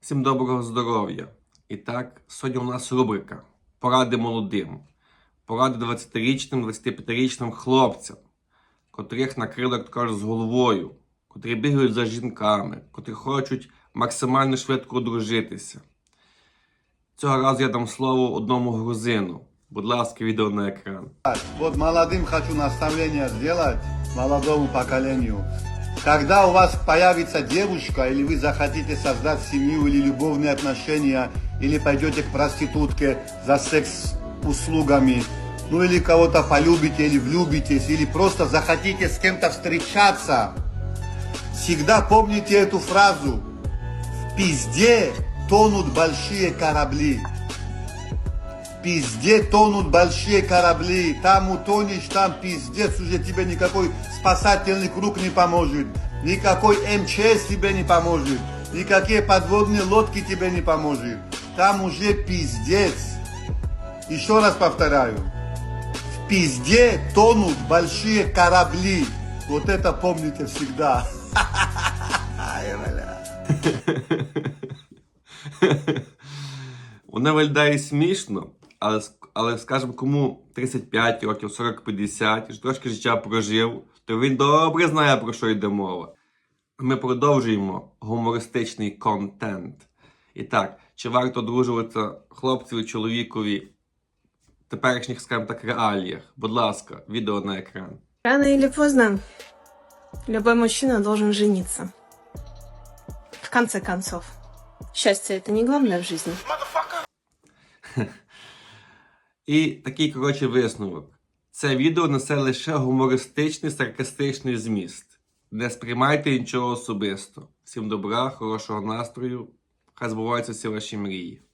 Всім доброго здоров'я! І так, сьогодні у нас рубрика Поради молодим. Поради 20-річним, 25-річним хлопцям, котрих накрили, кажуть, з головою, котрі бігають за жінками, котрі хочуть максимально швидко одружитися. Цього разу я дам слово одному грузину. Будь ласка, відео на екран. Вот молодым хочу наставление сделать, молодому поколению. Когда у вас появится девушка, или вы захотите создать семью, или любовные отношения, или пойдете к проститутке за секс-услугами, ну или кого-то полюбите, или влюбитесь, или просто захотите с кем-то встречаться, всегда помните эту фразу. В пизде тонут большие корабли. Пизде тонут большие корабли. Там утонешь, там пиздец, уже тебе никакой спасательный круг не поможет. Никакой МЧС тебе не поможет. Никакие подводные лодки тебе не поможет. Там уже пиздец. Еще раз повторяю. В пизде тонут большие корабли. Вот это помните всегда. Воно виглядає смішно, але, але скажімо, кому 35 років, 40-50, і ж трошки життя прожив, то він добре знає, про що йде мова. Ми продовжуємо гумористичний контент. І так, чи варто одружуватися хлопцю чоловікові в теперішніх, скажімо так, реаліях? Будь ласка, відео на екран. Рано или поздно любой мужчина должен жениться. В конце концов, счастье это не главное в жизни. І такий коротше висновок. Це відео несе лише гумористичний, саркастичний зміст. Не сприймайте нічого особисто. Всім добра, хорошого настрою. Хай збуваються всі ваші мрії.